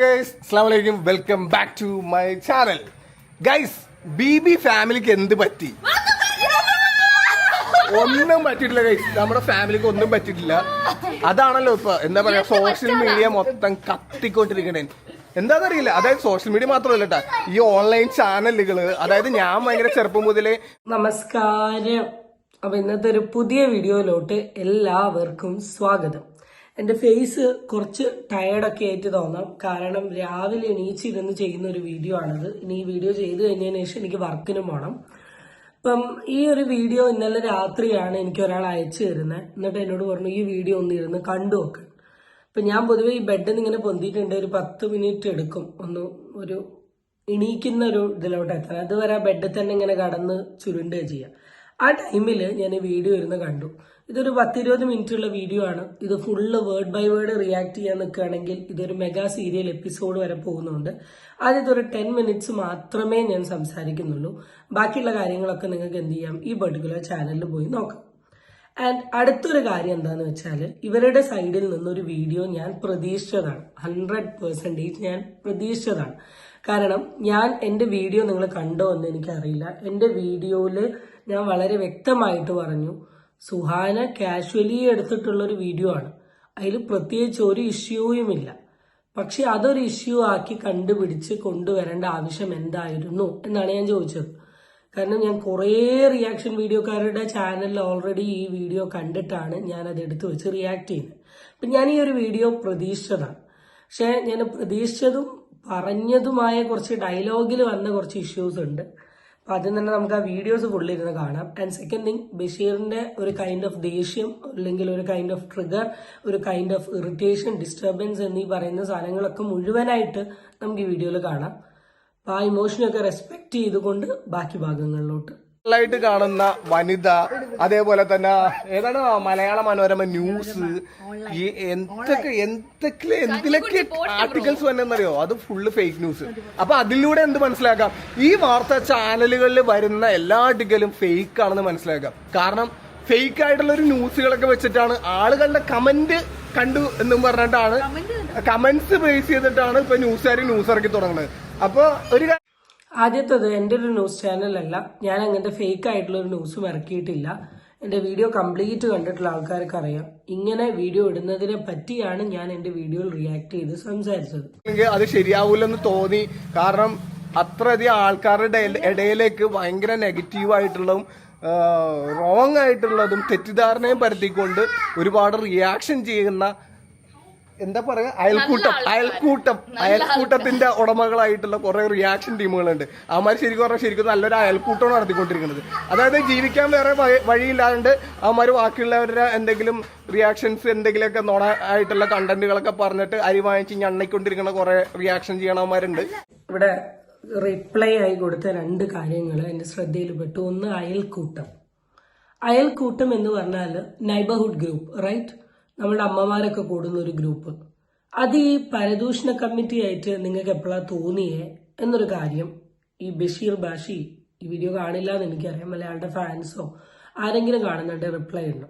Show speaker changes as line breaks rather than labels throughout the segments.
Guys അസ്ലാമലൈക്കും welcome back to my channel guys B B ഫാമിലിക്ക് എന്ത് പറ്റി? ഒന്നും പറ്റിയിട്ടില്ല ഗൈസ് നമ്മുടെ ഫാമിലിക്ക് ഒന്നും പറ്റിയിട്ടില്ല. അതാണല്ലോ ഇപ്പൊ എന്താ പറയാ സോഷ്യൽ മീഡിയ മൊത്തം കത്തിക്കൊണ്ടിരിക്കണേ. എന്താണെന്നറിയില്ല അതായത് സോഷ്യൽ മീഡിയ മാത്രമല്ല കേട്ടാ ഈ ഓൺലൈൻ ചാനലുകൾ അതായത് ഞാൻ ഭയങ്കര ചെറുപ്പം മുതലേ
നമസ്കാരം. അപ്പൊ ഇന്നത്തെ ഒരു പുതിയ വീഡിയോയിലോട്ട് എല്ലാവർക്കും സ്വാഗതം. എന്റെ ഫേസ് കുറച്ച് ടയേർഡൊക്കെ ആയിട്ട് തോന്നാം. കാരണം രാവിലെ എണീച്ചിരുന്ന് ചെയ്യുന്ന ഒരു വീഡിയോ ആണിത്. ഇനി ഈ വീഡിയോ ചെയ്തു കഴിഞ്ഞതിന് ശേഷം എനിക്ക് വർക്കിനും പോകണം അപ്പം ഈ ഒരു വീഡിയോ ഇന്നലെ രാത്രിയാണ് എനിക്ക് ഒരാൾ അയച്ചു തരുന്നത് എന്നിട്ട് എന്നോട് പറഞ്ഞു ഈ വീഡിയോ ഒന്ന് ഇരുന്ന് കണ്ടു നോക്ക്. അപ്പം ഞാൻ പൊതുവെ ഈ ബെഡിൽ നിന്ന് ഇങ്ങനെ പൊന്തിയിട്ടുണ്ട്. ഒരു പത്ത് മിനിറ്റ് എടുക്കും. ഒന്ന് ഒരു ഇണീക്കുന്ന ഒരു ഇതിലോട്ട് എത്താൻ അതുവരെ ആ ബെഡിൽ തന്നെ ഇങ്ങനെ കടന്ന് ചുരുണ്ടുക ചെയ്യുക ആ ടൈമിൽ ഞാൻ ഈ വീഡിയോ ഇരുന്ന് കണ്ടു. ഇതൊരു പത്തിരുപത് മിനിറ്റുള്ള വീഡിയോ ആണ്. ഇത് full word by word react ചെയ്യാൻ നിൽക്കുകയാണെങ്കിൽ ഇതൊരു മെഗാ സീരിയൽ എപ്പിസോഡ് വരെ പോകുന്നുണ്ട്. ആദ്യത്തെ ഒരു ടെൻ മിനിറ്റ്സ് മാത്രമേ ഞാൻ സംസാരിക്കുന്നുള്ളൂ. ബാക്കിയുള്ള കാര്യങ്ങളൊക്കെ നിങ്ങൾക്ക് എന്ത് ചെയ്യാം? ഈ പെർട്ടിക്കുലർ ചാനലിൽ പോയി നോക്കാം. ആൻഡ് അടുത്തൊരു കാര്യം എന്താന്ന് വെച്ചാൽ ഇവരുടെ സൈഡിൽ നിന്നൊരു വീഡിയോ ഞാൻ പ്രതീക്ഷിച്ചതാണ്. ഹൺഡ്രഡ് പെർസെന്റേജ് ഞാൻ പ്രതീക്ഷിച്ചതാണ്. കാരണം ഞാൻ എന്റെ വീഡിയോ നിങ്ങൾ കണ്ടോ എന്ന് എനിക്കറിയില്ല. എന്റെ വീഡിയോയിൽ ഞാൻ വളരെ വ്യക്തമായിട്ട് പറഞ്ഞു. സുഹാന കാഷ്വലി എടുത്തിട്ടുള്ള ഒരു വീഡിയോ ആണ്. അതിൽ പ്രത്യേകിച്ച് ഒരു ഇഷ്യൂയും ഇല്ല. പക്ഷെ അതൊരു ഇഷ്യൂ ആക്കി കണ്ടുപിടിച്ച് കൊണ്ടുവരേണ്ട ആവശ്യം എന്തായിരുന്നു എന്നാണ് ഞാൻ ചോദിച്ചത്. കാരണം ഞാൻ കുറേ റിയാക്ഷൻ വീഡിയോക്കാരുടെ ചാനലിൽ ഓൾറെഡി ഈ വീഡിയോ കണ്ടിട്ടാണ് ഞാൻ അത് എടുത്തു വെച്ച് റിയാക്ട് ചെയ്യുന്നത്. അപ്പം ഞാൻ ഈ ഒരു വീഡിയോ പ്രതീക്ഷിച്ചതാണ്. പക്ഷെ ഞാൻ പ്രതീക്ഷിച്ചതും പറഞ്ഞതുമായ കുറച്ച് ഡയലോഗിൽ വന്ന കുറച്ച് ഇഷ്യൂസ് ഉണ്ട്. അപ്പം അതിൽ തന്നെ നമുക്ക് ആ വീഡിയോസ് ഫുള്ളിരുന്ന് കാണാം. ആൻഡ് സെക്കൻഡ് തിങ് ബഷീറിന്റെ ഒരു കൈൻഡ് ഓഫ് ദേഷ്യം അല്ലെങ്കിൽ ഒരു കൈൻഡ് ഓഫ് ട്രിഗർ ഒരു കൈൻഡ് ഓഫ് ഇറിറ്റേഷൻ ഡിസ്റ്റർബൻസ് എന്നീ പറയുന്ന സാധനങ്ങളൊക്കെ മുഴുവനായിട്ട് നമുക്ക് ഈ വീഡിയോയിൽ കാണാം. അപ്പൊ ആ ഇമോഷനൊക്കെ റെസ്പെക്ട് ചെയ്തുകൊണ്ട് ബാക്കി ഭാഗങ്ങളിലോട്ട്
ആയിട്ട് കാണുന്ന വനിത അതേപോലെ തന്നെ ഏതാണ് മലയാള മനോരമ ന്യൂസ് ഈ എന്തൊക്കെ എന്തൊക്കെ എന്തിലൊക്കെ ആർട്ടിക്കിൾസ് വന്നെന്നറിയോ? അത് ഫുള്ള് ഫേക്ക് ന്യൂസ് അപ്പൊ അതിലൂടെ എന്ത് മനസ്സിലാക്കാം? ഈ വാർത്താ ചാനലുകളിൽ വരുന്ന എല്ലാ ആർട്ടിക്കലും ഫേക്ക് ആണെന്ന് മനസ്സിലാക്കാം. കാരണം ഫേക്ക് ആയിട്ടുള്ള ഒരു ന്യൂസുകളൊക്കെ വെച്ചിട്ടാണ് ആളുകളുടെ കമന്റ് കണ്ടു എന്നും പറഞ്ഞിട്ടാണ് കമന്റ്സ് ബേസ് ചെയ്തിട്ടാണ് ഇപ്പൊ ന്യൂസുകാർ ന്യൂസ് ഇറക്കി തുടങ്ങുന്നത് അപ്പൊ ഒരു
ആദ്യത്തത് എന്റെ ഒരു ന്യൂസ് ചാനലല്ല ഞാൻ അങ്ങനത്തെ ഫേക്ക് ആയിട്ടുള്ള ഒരു ന്യൂസും ഇറക്കിയിട്ടില്ല എന്റെ വീഡിയോ കംപ്ലീറ്റ് കണ്ടിട്ടുള്ള ആൾക്കാർക്ക് അറിയാം ഇങ്ങനെ വീഡിയോ ഇടുന്നതിനെ പറ്റിയാണ് ഞാൻ എന്റെ വീഡിയോയിൽ റിയാക്ട് ചെയ്ത് സംസാരിച്ചത്.
അത് ശരിയാവൂലെന്ന് തോന്നി. കാരണം അത്രയധികം ആൾക്കാരുടെ ഇടയിലേക്ക് ഭയങ്കര നെഗറ്റീവ് ആയിട്ടുള്ളതും റോങ് ആയിട്ടുള്ളതും തെറ്റിദ്ധാരണയും പരത്തിക്കൊണ്ട് ഒരുപാട് റിയാക്ഷൻ ചെയ്യുന്ന എന്താ പറയാ? അയൽക്കൂട്ടം. അയൽക്കൂട്ടം. അയൽക്കൂട്ടത്തിന്റെ ഉടമകളായിട്ടുള്ള കുറെ റിയാക്ഷൻ ടീമുകളുണ്ട് അവന്മാർ ശരിക്കും പറഞ്ഞാൽ ശരിക്കും നല്ലൊരു അയൽക്കൂട്ടമാണ് നടത്തിക്കൊണ്ടിരിക്കുന്നത്. അതായത് ജീവിക്കാൻ വേറെ വഴി- വഴിയില്ലാണ്ട് അവന്മാർ ബാക്കിയുള്ളവരുടെ എന്തെങ്കിലും റിയാക്ഷൻസ് എന്തെങ്കിലുമൊക്കെ നോണ ആയിട്ടുള്ള കണ്ടന്റുകളൊക്കെ പറഞ്ഞിട്ട് അരി വാങ്ങിച്ച് ഞണ്ണിക്കൊണ്ടിരിക്കുന്ന കുറെ റിയാക്ഷൻ ചെയ്യണവന്മാരുണ്ട്
ഇവിടെ റിപ്ലൈ ആയി കൊടുത്ത രണ്ട് കാര്യങ്ങൾ എന്റെ ശ്രദ്ധയിൽപ്പെട്ടു. ഒന്ന് അയൽക്കൂട്ടം. അയൽക്കൂട്ടം എന്ന് പറഞ്ഞാൽ നൈബർഹുഡ് ഗ്രൂപ്പ് റൈറ്റ് നമ്മുടെ അമ്മമാരൊക്കെ കൂടുന്ന ഒരു ഗ്രൂപ്പ്. അത് ഈ പരദൂഷണ കമ്മിറ്റി ആയിട്ട് നിങ്ങൾക്ക് എപ്പോഴാണ് തോന്നിയേ എന്നൊരു കാര്യം ഈ ബഷീർ ബാഷി ഈ വീഡിയോ കാണില്ല എന്ന് എനിക്കറിയാം. മലയാളിയുടെ ഫാൻസോ ആരെങ്കിലും കാണുന്നുണ്ട് റിപ്ലൈ ഉണ്ടോ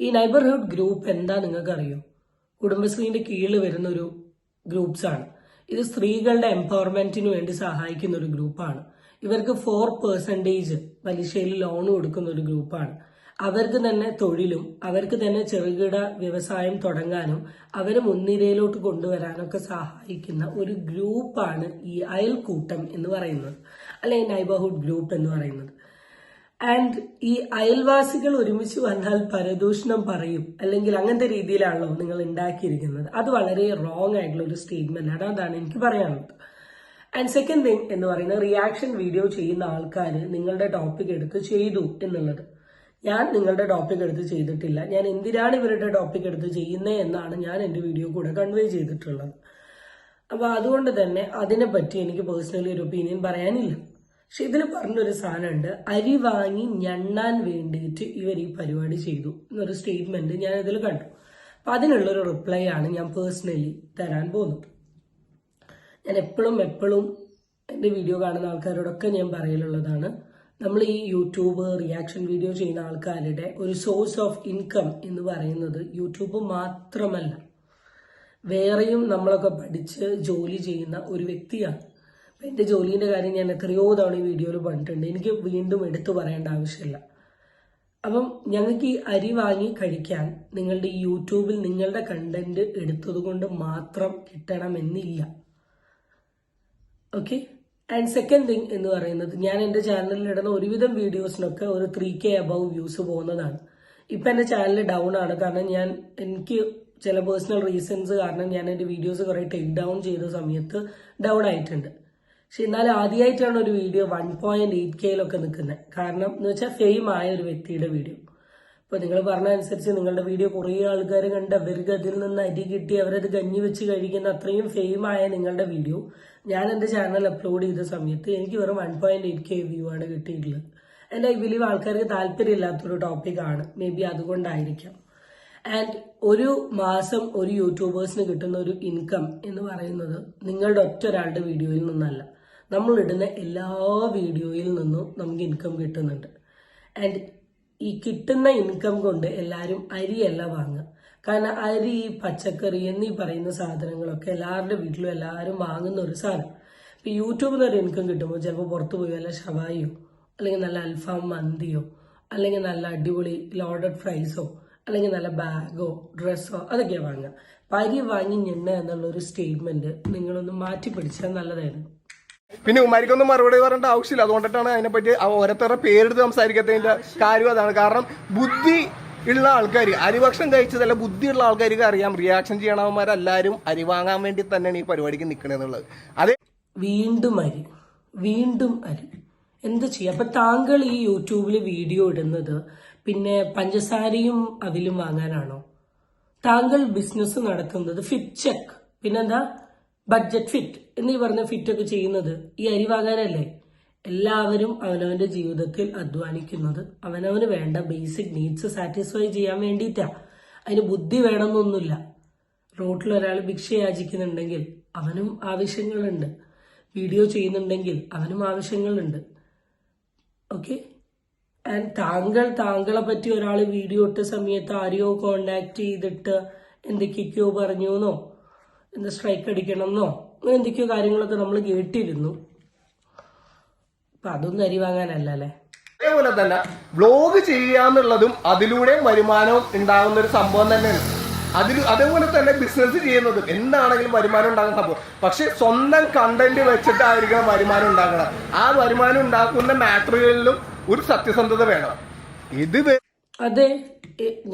ഈ നൈബർഹുഡ് ഗ്രൂപ്പ് എന്താ നിങ്ങൾക്കറിയോ? കുടുംബശ്രീന്റെ കീഴിൽ വരുന്ന ഒരു ഗ്രൂപ്പ്സ് ആണ്. ഇത് സ്ത്രീകളുടെ എംപവർമെന്റിന് വേണ്ടി സഹായിക്കുന്ന ഒരു ഗ്രൂപ്പാണ് ഇവർക്ക് ഫോർ പെർസെന്റേജ് പലിശയിൽ ലോൺ കൊടുക്കുന്ന ഒരു ഗ്രൂപ്പാണ് അവർക്ക് തന്നെ തൊഴിലും അവർക്ക് തന്നെ ചെറുകിട വ്യവസായം തുടങ്ങാനും അവരെ മുൻനിരയിലോട്ട് കൊണ്ടുവരാനൊക്കെ സഹായിക്കുന്ന ഒരു ഗ്രൂപ്പാണ് ഈ അയൽക്കൂട്ടം എന്ന് പറയുന്നത്. അല്ലെങ്കിൽ നൈബർഹുഡ് ഗ്രൂപ്പ് എന്ന് പറയുന്നത്. ആൻഡ് ഈ അയൽവാസികൾ ഒരുമിച്ച് വന്നാൽ പരദൂഷണം പറയും അല്ലെങ്കിൽ അങ്ങനത്തെ രീതിയിലാണല്ലോ നിങ്ങൾ ഉണ്ടാക്കിയിരിക്കുന്നത്. അത് വളരെ റോങ് ആയിട്ടുള്ള ഒരു സ്റ്റേറ്റ്മെന്റ് ആണ്. അതാണ് എനിക്ക് പറയാനുള്ളത്. ആൻഡ് സെക്കൻഡ് തിങ് എന്ന് പറയുന്നത് റിയാക്ഷൻ വീഡിയോ ചെയ്യുന്ന ആൾക്കാർ നിങ്ങളുടെ ടോപ്പിക് എടുത്ത് ചെയ്തു എന്നുള്ളത്. ഞാൻ നിങ്ങളുടെ ടോപ്പിക് എടുത്ത് ചെയ്തിട്ടില്ല. ഞാൻ എന്തിനാണ് ഇവരുടെ ടോപ്പിക് എടുത്ത് ചെയ്യുന്നത് എന്നാണ് ഞാൻ എന്റെ വീഡിയോ കൂടെ കൺവേ ചെയ്തിട്ടുള്ളത്. അപ്പോൾ അതുകൊണ്ട് തന്നെ അതിനെപ്പറ്റി എനിക്ക് പേഴ്സണലി ഒരു ഒപ്പീനിയൻ പറയാനില്ല. പക്ഷെ ഇതിൽ പറഞ്ഞൊരു സാധനമുണ്ട്. അരി വാങ്ങി ഞണ്ണാൻ വേണ്ടിയിട്ട് ഇവർ ഈ പരിപാടി ചെയ്തു എന്നൊരു സ്റ്റേറ്റ്മെന്റ് ഞാൻ ഇതിൽ കണ്ടു. അപ്പൊ അതിനുള്ളൊരു റിപ്ലൈ ആണ് ഞാൻ പേഴ്സണലി തരാൻ പോകുന്നത്. ഞാൻ എപ്പോഴും എപ്പോഴും എന്റെ വീഡിയോ കാണുന്ന ആൾക്കാരോടൊക്കെ ഞാൻ പറയലുള്ളതാണ്. നമ്മൾ ഈ യൂട്യൂബ് റിയാക്ഷൻ വീഡിയോ ചെയ്യുന്ന ആൾക്കാരുടെ ഒരു സോഴ്സ് ഓഫ് ഇൻകം എന്ന് പറയുന്നത് യൂട്യൂബ് മാത്രമല്ല. വേറെയും നമ്മളൊക്കെ പഠിച്ച് ജോലി ചെയ്യുന്ന ഒരു വ്യക്തിയാണ്. അപ്പം എന്റെ ജോലീന്റെ കാര്യം ഞാൻ എത്രയോ തവണ ഈ വീഡിയോയിൽ പറഞ്ഞിട്ടുണ്ട്. എനിക്ക് വീണ്ടും എടുത്തു പറയേണ്ട ആവശ്യമില്ല. അപ്പം ഞങ്ങൾക്ക് ഈ അരി വാങ്ങി കഴിക്കാൻ നിങ്ങളുടെ ഈ യൂട്യൂബിൽ നിങ്ങളുടെ കണ്ടന്റ് എടുത്തത് കൊണ്ട് മാത്രം കിട്ടണമെന്നില്ല. ഓക്കെ ആൻഡ് സെക്കൻഡ് തിങ് എന്ന് പറയുന്നത് ഞാൻ എന്റെ ചാനലിൽ ഇടുന്ന ഒരുവിധം വീഡിയോസിനൊക്കെ ഒരു ത്രീ കെ അബവ് വ്യൂസ് പോകുന്നതാണ്. ഇപ്പം എന്റെ ചാനൽ ഡൗൺ ആണ്. കാരണം ഞാൻ എനിക്ക് ചില പേഴ്സണൽ റീസൺസ് കാരണം ഞാൻ എന്റെ വീഡിയോസ് കുറേ ടേക്ക് ഡൗൺ ചെയ്ത സമയത്ത് ഡൗൺ ആയിട്ടുണ്ട്. പക്ഷെ എന്നാലും ആദ്യമായിട്ടാണ് ഒരു വീഡിയോ വൺ പോയിന്റ് എയ്റ്റ് കെയിലൊക്കെ നിൽക്കുന്നത്. കാരണം എന്ന് വെച്ചാൽ ഫെയിം ആയ ഒരു വ്യക്തിയുടെ വീഡിയോ ഇപ്പൊ നിങ്ങൾ പറഞ്ഞ അനുസരിച്ച് നിങ്ങളുടെ വീഡിയോ കുറേ ആൾക്കാർ കണ്ട് അവർക്ക് അതിൽ നിന്ന് അരി കിട്ടി അവരത് കഞ്ഞി വെച്ച് കഴിക്കുന്ന അത്രയും ഫെയിം ആയ നിങ്ങളുടെ വീഡിയോ ഞാൻ എന്റെ ചാനൽ അപ്ലോഡ് ചെയ്ത സമയത്ത് എനിക്ക് വെറും one point eight K view ആണ് കിട്ടിയിട്ടുള്ളത്. എന്റെ ഐ ബിലീവ് ആൾക്കാർക്ക് താല്പര്യമില്ലാത്തൊരു ടോപ്പിക്കാണ് മേ ബി അതുകൊണ്ടായിരിക്കാം. ആൻഡ് ഒരു മാസം ഒരു യൂട്യൂബേഴ്സിന് കിട്ടുന്ന ഒരു ഇൻകം എന്ന് പറയുന്നത് നിങ്ങളുടെ ഒറ്റ ഒരാളുടെ വീഡിയോയിൽ നിന്നല്ല. നമ്മൾ ഇടുന്ന എല്ലാ വീഡിയോയിൽ നിന്നും നമുക്ക് ഇൻകം കിട്ടുന്നുണ്ട്. ആൻഡ് ഈ കിട്ടുന്ന ഇൻകം കൊണ്ട് എല്ലാവരും അരിയല്ല വാങ്ങുക. കാരണം അരി പച്ചക്കറി എന്നീ പറയുന്ന സാധനങ്ങളൊക്കെ എല്ലാവരുടെ വീട്ടിലും എല്ലാവരും വാങ്ങുന്ന ഒരു സാധനം. ഇപ്പൊ യൂട്യൂബിൽ നിന്ന് ഒരു ഇൻകം കിട്ടുമ്പോൾ ചിലപ്പോൾ പുറത്തു പോയി വല്ല ഷവായിയോ അല്ലെങ്കിൽ നല്ല അൽഫാം മന്തിയോ അല്ലെങ്കിൽ നല്ല അടിപൊളി ലോഡഡ് ഫ്രൈസോ അല്ലെങ്കിൽ നല്ല ബാഗോ ഡ്രസ്സോ അതൊക്കെയാണ് വാങ്ങുക. അരി വാങ്ങി ഞെണ്ണ എന്നുള്ള ഒരു സ്റ്റേറ്റ്മെന്റ് നിങ്ങളൊന്ന് മാറ്റി പിടിച്ചാൽ നല്ലതായിരുന്നു.
പിന്നെ ഉമ്മാരിക്കൊന്നും മറുപടി പറയേണ്ട ആവശ്യമില്ല. അതുകൊണ്ടിട്ടാണ് അതിനെപ്പറ്റി പറ്റി ഓരോരുത്തരുടെ പേരെടുത്ത് സംസാരിക്കത്തതിന്റെ കാര്യം അതാണ്. കാരണം ബുദ്ധി ഉള്ള ആൾക്കാർ അരിഭക്ഷണം കഴിച്ചതല്ല ബുദ്ധിയുള്ള ആൾക്കാർക്ക് അറിയാം. റിയാക്ഷൻ ചെയ്യണവന്മാരെല്ലാവരും അരി വാങ്ങാൻ വേണ്ടി തന്നെയാണ് ഈ പരിപാടിക്ക് നിൽക്കണെന്നുള്ളത് അതെ
വീണ്ടും അരി വീണ്ടും അരി. എന്ത് ചെയ്യാം? അപ്പൊ താങ്കൾ ഈ യൂട്യൂബിൽ വീഡിയോ ഇടുന്നത് പിന്നെ പഞ്ചസാരയും അതിലും വാങ്ങാനാണോ? താങ്കൾ ബിസിനസ് നടത്തുന്നത് ഫിറ്റ് ചെക്ക് പിന്നെന്താ? ബഡ്ജറ്റ് ഫിറ്റ് എന്നീ പറഞ്ഞ ഫിറ്റ് ഒക്കെ ചെയ്യുന്നത് ഈ അരി വാങ്ങാനല്ലേ എല്ലാവരും അവനവന്റെ ജീവിതത്തിൽ അധ്വാനിക്കുന്നത് അവനവന് വേണ്ട ബേസിക് നീഡ്സ് സാറ്റിസ്ഫൈ ചെയ്യാൻ വേണ്ടിയിട്ടാ. അതിന് ബുദ്ധി വേണമെന്നൊന്നുമില്ല. റോട്ടിൽ ഒരാൾ ഭിക്ഷ യാചിക്കുന്നുണ്ടെങ്കിൽ അവനും ആവശ്യങ്ങളുണ്ട്. വീഡിയോ ചെയ്യുന്നുണ്ടെങ്കിൽ അവനും ആവശ്യങ്ങളുണ്ട്. ഓക്കെ ആൻഡ് താങ്കൾ താങ്കളെ പറ്റി ഒരാൾ വീഡിയോ ഇട്ട സമയത്ത് ആരെയോ കോണ്ടാക്ട് ചെയ്തിട്ട് എന്തൊക്കെയൊക്കെയോ പറഞ്ഞു എന്നോ എന്താ സ്ട്രൈക്ക് അടിക്കണം എന്നോ അങ്ങനെ എന്തൊക്കെയോ കാര്യങ്ങളൊക്കെ നമ്മൾ കേട്ടിരുന്നു. അപ്പൊ അതൊന്നും അരി വാങ്ങാനല്ല അല്ലേ
അതേപോലെ തന്നെ വ്ലോഗ് ചെയ്യാന്നുള്ളതും അതിലൂടെ വരുമാനം ഉണ്ടാകുന്ന ഒരു സംഭവം തന്നെയാണ്. അതിൽ അതേപോലെ തന്നെ ബിസിനസ് ചെയ്യുന്നതും എന്താണെങ്കിലും വരുമാനം ഉണ്ടാകുന്ന സംഭവം. പക്ഷെ സ്വന്തം കണ്ടന്റ് വെച്ചിട്ടായിരിക്കണം വരുമാനം ഉണ്ടാക്കണം ആ വരുമാനം ഉണ്ടാക്കുന്ന മാറ്ററുകളിലും ഒരു സത്യസന്ധത വേണം. ഇത്
അതെ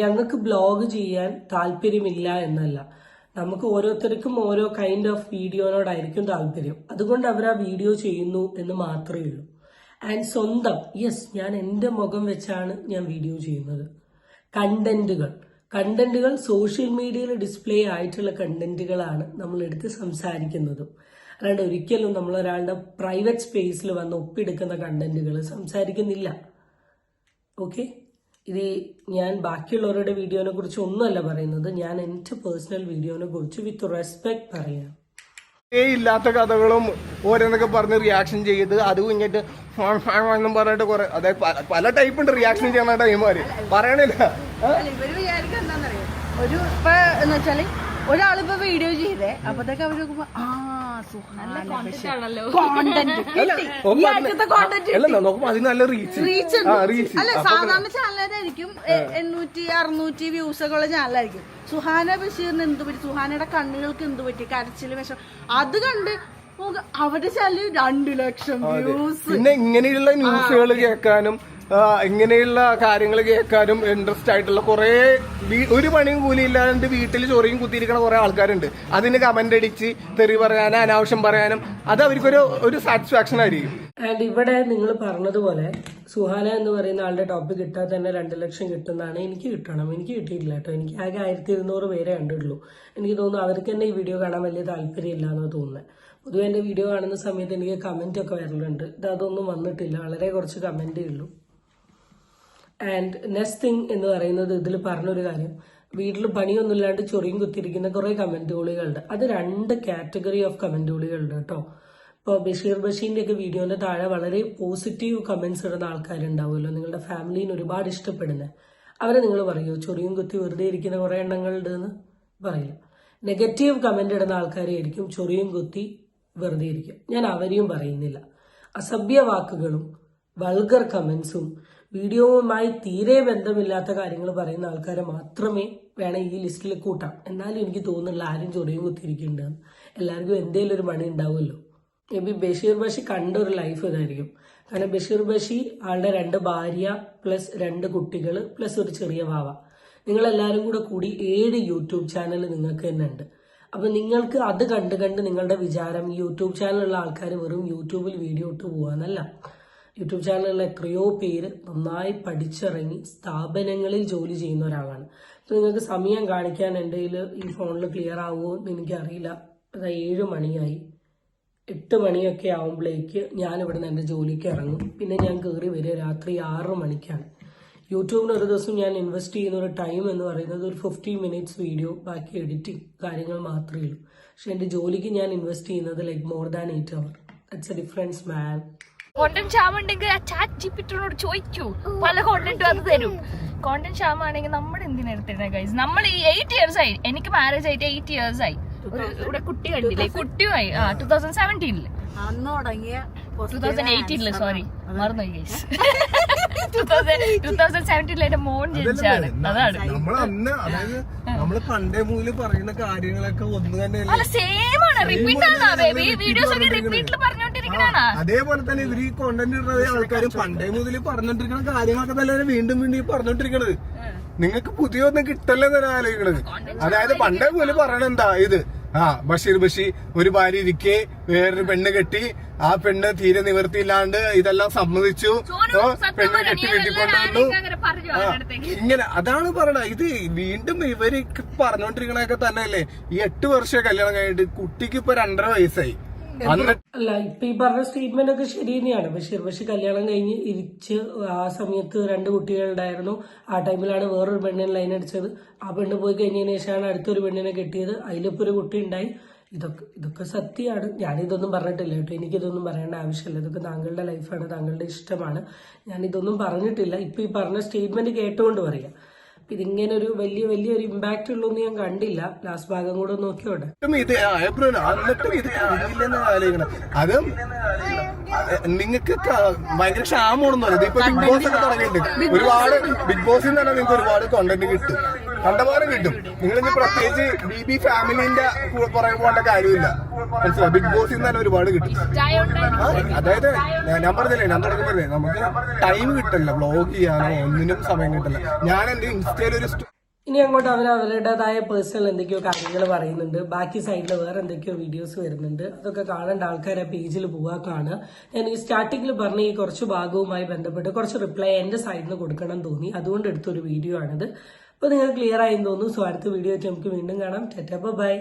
ഞങ്ങൾക്ക് ബ്ലോഗ് ചെയ്യാൻ താല്പര്യമില്ല എന്നല്ല. നമുക്ക് ഓരോരുത്തർക്കും ഓരോ കൈൻഡ് ഓഫ് വീഡിയോനോടായിരിക്കും താല്പര്യം. അതുകൊണ്ട് അവർ ആ വീഡിയോ ചെയ്യുന്നു എന്ന് മാത്രമേ ഉള്ളൂ. ആൻഡ് സ്വന്തം യെസ് ഞാൻ എന്റെ മുഖം വെച്ചാണ് ഞാൻ വീഡിയോ ചെയ്യുന്നത്. കണ്ടന്റുകൾ കണ്ടന്റുകൾ സോഷ്യൽ മീഡിയയിൽ ഡിസ്പ്ലേ ആയിട്ടുള്ള കണ്ടന്റുകളാണ് നമ്മൾ എടുത്ത് സംസാരിക്കുന്നതും. അല്ലാണ്ട് ഒരിക്കലും നമ്മൾ ഒരാളുടെ പ്രൈവറ്റ് സ്പേസിൽ വന്ന് ഒപ്പിയെടുക്കുന്ന കണ്ടന്റുകൾ സംസാരിക്കുന്നില്ല. ഓക്കെ ഇത് ഞാൻ ബാക്കിയുള്ളവരുടെ വീഡിയോനെ കുറിച്ച് ഒന്നുമല്ല പറയുന്നത്. ഞാൻ എന്റെ പേഴ്സണൽ വീഡിയോനെ കുറിച്ച് വിത്ത് റെസ്പെക്ട് പറയാം.
ഏ ഇല്ലാത്ത കഥകളും ഓരോന്നൊക്കെ പറഞ്ഞ് റിയാക്ഷൻ ചെയ്ത് അത് കഴിഞ്ഞിട്ട് എന്നും പറഞ്ഞിട്ട് കുറെ അതായത് പല- ടൈപ്പ് ഉണ്ട് റിയാക്ഷൻ ചെയ്യണ ടൈമാര് പറയണില്ല.
ഒരു ഇപ്പൊ എന്ന് വെച്ചാൽ ഒരാളിപ്പോ വീഡിയോ ചെയ്തേ അപ്പത്തേക്ക് അവർ നോക്കുമ്പോ ആ
നോക്കുമ്പോ അതിന് നല്ല റീച്ച്
റീച്ച് അല്ല സാധാരണ ചാനലായിരിക്കും എണ്ണൂറ്റി അറുന്നൂറ്റി വ്യൂസ് ഒക്കെ ഉള്ള ചാനലായിരിക്കും. സുഹാന ബഷീറിന് എന്ത് പറ്റി? സുഹാനയുടെ കണ്ണുകൾക്ക് എന്ത് പറ്റി? കരച്ചിൽ വിഷം. അത് കണ്ട് അവരുടെ ചാനൽ രണ്ടു ലക്ഷം വ്യൂസ്
പിന്നെ ഇങ്ങനെയുള്ള ന്യൂസുകൾ കേൾക്കാനും ഇങ്ങനെയുള്ള കാര്യങ്ങൾ കേൾക്കാനും ഇൻട്രസ്റ്റ് ആയിട്ടുള്ള കുറെ ഒരു പണിയും കൂലി ഇല്ലാണ്ട് വീട്ടിൽ ചൊറിയും കുത്തിയിരിക്കുന്ന കുറെ ആൾക്കാരുണ്ട്. അതിന് കമന്റ് അടിച്ച് തെറി പറയാനും അനാവശ്യം പറയാനും അത് അവർക്കൊരു ഒരു സാറ്റിസ്ഫാക്ഷൻ ആയിരിക്കും.
ആൻഡ് ഇവിടെ നിങ്ങൾ പറഞ്ഞതുപോലെ സുഹാന എന്ന് പറയുന്ന ആളുടെ ടോപ്പിക് കിട്ടാൻ തന്നെ രണ്ട് ലക്ഷം കിട്ടുന്നതാണ് എനിക്ക് കിട്ടണം. എനിക്ക് കിട്ടിയിട്ടില്ല കേട്ടോ. എനിക്ക് ആകെ ആയിരത്തി ഇരുന്നൂറ് പേരെ കണ്ടുള്ളൂ. എനിക്ക് തോന്നുന്നു അവർക്ക് തന്നെ ഈ വീഡിയോ കാണാൻ വലിയ താല്പര്യമില്ല എന്ന് തോന്നുന്നത് പൊതുവെ എന്റെ വീഡിയോ കാണുന്ന സമയത്ത് എനിക്ക് കമന്റ് ഒക്കെ വരലുണ്ട്. ഇത് അതൊന്നും വന്നിട്ടില്ല. വളരെ കുറച്ച് കമന്റേ ഉള്ളൂ. ആൻഡ് നെക്സ്റ്റ് തിങ് എന്ന് പറയുന്നത് ഇതിൽ പറഞ്ഞൊരു കാര്യം. വീട്ടിൽ പണിയൊന്നുമില്ലാണ്ട് ചൊറിയും കുത്തിയിരിക്കുന്ന കുറെ കമന്റുകളുണ്ട് അത് രണ്ട് കാറ്റഗറി ഓഫ് കമന്റുകളുണ്ട് കേട്ടോ. ഇപ്പോൾ ബഷീർ ബഷീറിന്റെ ഒക്കെ വീഡിയോന്റെ താഴെ വളരെ പോസിറ്റീവ് കമന്റ്സ് ഇടുന്ന ആൾക്കാരുണ്ടാവുമല്ലോ. നിങ്ങളുടെ ഫാമിലിന് ഒരുപാട് ഇഷ്ടപ്പെടുന്നത് അവരെ നിങ്ങൾ പറയൂ ചൊറിയും കുത്തി വെറുതെ ഇരിക്കുന്ന കുറെ എണ്ണങ്ങളുണ്ട് എന്ന്? പറയില്ല. നെഗറ്റീവ് കമന്റ് ഇടുന്ന ആൾക്കാരെയായിരിക്കും ചൊറിയും കുത്തി വെറുതെ ഇരിക്കും. ഞാൻ അവരെയും പറയുന്നില്ല. അസഭ്യ വാക്കുകളും വൾഗർ കമന്റ്സും വീഡിയോവുമായി തീരെ ബന്ധമില്ലാത്ത കാര്യങ്ങൾ പറയുന്ന ആൾക്കാരെ മാത്രമേ വേണം ഈ ലിസ്റ്റിൽ കൂട്ടാം. എന്നാലും എനിക്ക് തോന്നുന്നില്ല ആരും ചൊറിയും കുത്തിയിരിക്കുന്നുണ്ടെന്ന് എല്ലാവർക്കും എന്തെങ്കിലും ഒരു മണി ഉണ്ടാവുമല്ലോ. മേ ബി ബഷീർ ബഷി കണ്ട ഒരു ലൈഫ് ഇതായിരിക്കും. കാരണം ബഷീർ ബഷി ആളുടെ രണ്ട് ഭാര്യ പ്ലസ് രണ്ട് കുട്ടികൾ പ്ലസ് ഒരു ചെറിയ വാവ. നിങ്ങളെല്ലാവരും കൂടെ കൂടി ഏഴ് യൂട്യൂബ് ചാനൽ നിങ്ങൾക്ക് തന്നെ ഉണ്ട്. അപ്പം നിങ്ങൾക്ക് അത് കണ്ട് കണ്ട് നിങ്ങളുടെ വിചാരം യൂട്യൂബ് ചാനലുള്ള ആൾക്കാർ വെറും യൂട്യൂബിൽ വീഡിയോ ഇട്ട് പോവാന്നല്ല. യൂട്യൂബ് ചാനലിലെ എത്രയോ പേര് നന്നായി പഠിച്ചിറങ്ങി സ്ഥാപനങ്ങളിൽ ജോലി ചെയ്യുന്ന ഒരാളാണ്. അപ്പൊ നിങ്ങൾക്ക് സമയം കാണിക്കാൻ എന്റെ ഈ ഫോണിൽ ക്ലിയർ ആവുമോ എന്ന് എനിക്കറിയില്ല. അതാ ഏഴ് മണിയായി. എട്ട് മണിയൊക്കെ ആവുമ്പോഴേക്ക് ഞാൻ ഇവിടെ നിന്ന് എന്റെ ജോലിക്ക് ഇറങ്ങും. പിന്നെ ഞാൻ കയറി വരിക രാത്രി ആറ് മണിക്കാണ്. യൂട്യൂബിന് ഒരു ദിവസം ഞാൻ ഇൻവെസ്റ്റ് ചെയ്യുന്ന ഒരു ടൈം എന്ന് പറയുന്നത് ഒരു ഫിഫ്റ്റി മിനിറ്റ്സ് വീഡിയോ ബാക്കി എഡിറ്റിംഗ് കാര്യങ്ങൾ മാത്രമേ ഉള്ളൂ. പക്ഷെ എന്റെ ജോലിക്ക് ഞാൻ ഇൻവെസ്റ്റ് ചെയ്യുന്നത് like more than eight hour that's a difference man
content ക്ഷാമുണ്ടെങ്കിൽ ആ ചാറ്റ് ജിപ്പിറ്റിനോട് ചോദിക്കൂ. പല കോണ്ടന്റും അത് തരും. കോണ്ടന്റ് ക്ഷാമാണെങ്കിൽ നമ്മൾ എന്തിനാ എടുത്തിരുന്നത് ഗൈസ് നമ്മൾ ഈ എയ്റ്റ് ഇയേഴ്സ് ആയി. എനിക്ക് മാരേജ് ആയിട്ട് എയ്റ്റ് ഇയേഴ്സ് ആയി. ഒരു- ഇവിടെ കുട്ടി കണ്ടില്ലേ? കുട്ടിയുമായി. ആ ടൂ തൗസൻഡ്
സെവന്റീനിൽ
ടൂ തൗസൻഡ് എയ്റ്റീനിൽ സോറി മറന്നു ഗൈസ്
നമ്മൾ പണ്ടേ മുതൽ പറയുന്ന കാര്യങ്ങളൊക്കെ ഒന്ന് തന്നെ അതേപോലെ തന്നെ ഇവർ ഈ കോണ്ടന്റ് ഇടുന്നത് ആൾക്കാരും പണ്ടേ മുതൽ പറഞ്ഞോണ്ടിരിക്കുന്ന കാര്യങ്ങളൊക്കെ തന്നെ വീണ്ടും വീണ്ടും ഈ പറഞ്ഞോണ്ടിരിക്കണത്. നിങ്ങൾക്ക് പുതിയൊന്നും കിട്ടല്ലേ എന്നാണ് ആലോചിക്കണത്. അതായത് പണ്ടേ മുതൽ പറയണ എന്താ ഇത്? ആ ബഷീർ ബഷി ഒരു ഭാര്യ ഇരിക്കെ വേറൊരു പെണ്ണ് കെട്ടി ആ പെണ്ണ് തീരെ നിവൃത്തിയില്ലാണ്ട് ഇതെല്ലാം സമ്മതിച്ചു. പെണ്ണ് കെട്ടി
നീ
വീട്ടിൽ
എല്ലാവരും
കൊണ്ടുവന്നു.
അങ്ങനെ പറഞ്ഞു
ആ,
അവരുടെ അടുത്തേക്ക്.
ഇങ്ങനെ അതാണ് പറയണത്. ഇത് വീണ്ടും ഇവർ പറഞ്ഞോണ്ടിരിക്കണൊക്കെ തന്നെയല്ലേ? ഈ എട്ട് വർഷം കല്യാണം കഴിഞ്ഞിട്ട് കുട്ടിക്ക് ഇപ്പൊ രണ്ടര വയസ്സായി.
അല്ല ഇപ്പൊ ഈ പറഞ്ഞ സ്റ്റേറ്റ്മെന്റ് ഒക്കെ ശരി തന്നെയാണ്. ബഷീർ ബഷീർ കല്യാണം കഴിഞ്ഞ് ഇരിച്ച് ആ സമയത്ത് രണ്ട് കുട്ടികളുണ്ടായിരുന്നു ആ ടൈമിലാണ് വേറൊരു പെണ്ണിനെ ലൈൻ അടിച്ചത്. ആ പെണ്ണ് പോയി കഴിഞ്ഞതിന് ശേഷമാണ് അടുത്തൊരു പെണ്ണിനെ കെട്ടിയത്. അതിലിപ്പോ ഒരു കുട്ടി ഉണ്ടായി. ഇതൊക്കെ ഇതൊക്കെ സത്യമാണ്. ഞാനിതൊന്നും പറഞ്ഞിട്ടില്ല കേട്ടോ. എനിക്കിതൊന്നും പറയേണ്ട ആവശ്യമില്ല. ഇതൊക്കെ താങ്കളുടെ ലൈഫാണ് താങ്കളുടെ ഇഷ്ടമാണ്. ഞാനിതൊന്നും പറഞ്ഞിട്ടില്ല. ഇപ്പൊ ഈ പറഞ്ഞ സ്റ്റേറ്റ്മെന്റ് കേട്ടുകൊണ്ട് പറയാം. ഇതിങ്ങനെ ഒരു വലിയ വലിയ ഒരു ഇമ്പാക്ട് ഉള്ളൊന്നും ഞാൻ കണ്ടില്ല. ലാസ്റ്റ് ഭാഗം കൂടെ
നോക്കിയോടെ ആലോചിക്കണം. നിങ്ങൾക്ക് ഭയങ്കര ക്ഷാമമാണെന്ന് പറയുന്നത് ഇപ്പൊ ബിഗ് ബോസ് ഒക്കെ തുടങ്ങിയിട്ടുണ്ട്. ഒരുപാട് ബിഗ് ബോസിൽ നിന്ന് തന്നെ നിങ്ങൾക്ക് ഒരുപാട് കോണ്ടന്റ് കിട്ടും. കണ്ടമാനം കിട്ടും. നിങ്ങൾ ഇനി പ്രത്യേകിച്ച് ബി ബി ഫാമിലിന്റെ കൂടെ പുറകെ പോകേണ്ട കാര്യമില്ല. മനസ്സിലായി? ബിഗ് ബോസിൽ നിന്ന് തന്നെ ഒരുപാട് കിട്ടും. അതായത് ഞാൻ- പറഞ്ഞില്ലേ ഞാൻ തുടങ്ങി പറഞ്ഞേ നമുക്ക് ടൈം കിട്ടില്ല ബ്ലോഗ് ചെയ്യാനോ ഒന്നിനും സമയം കിട്ടില്ല ഞാൻ എന്റെ ഇൻസ്റ്റയിൽ ഒരു
ഇനി അങ്ങോട്ട് അവർ അവരുടേതായ പേഴ്സണൽ എന്തൊക്കെയോ കാര്യങ്ങൾ പറയുന്നുണ്ട്. ബാക്കി സൈഡിൽ വേറെ എന്തൊക്കെയോ വീഡിയോസ് വരുന്നുണ്ട്. അതൊക്കെ കാണേണ്ട ആൾക്കാരെ പേജിൽ പോവാ കാണുക. ഞാൻ ഈ സ്റ്റാർട്ടിങ്ങിൽ പറഞ്ഞ ഈ കുറച്ച് ഭാഗവുമായി ബന്ധപ്പെട്ട് കുറച്ച് റിപ്ലൈ എന്റെ സൈഡിൽ നിന്ന് കൊടുക്കണം തോന്നി. അതുകൊണ്ട് എടുത്തൊരു വീഡിയോ ആണിത്. അപ്പോൾ നിങ്ങൾക്ക് ക്ലിയർ ആയെന്ന് തോന്നുന്നു. സോ അടുത്ത വീഡിയോ വെച്ച് നമുക്ക് വീണ്ടും കാണാം. ടെറ്റ ബൈ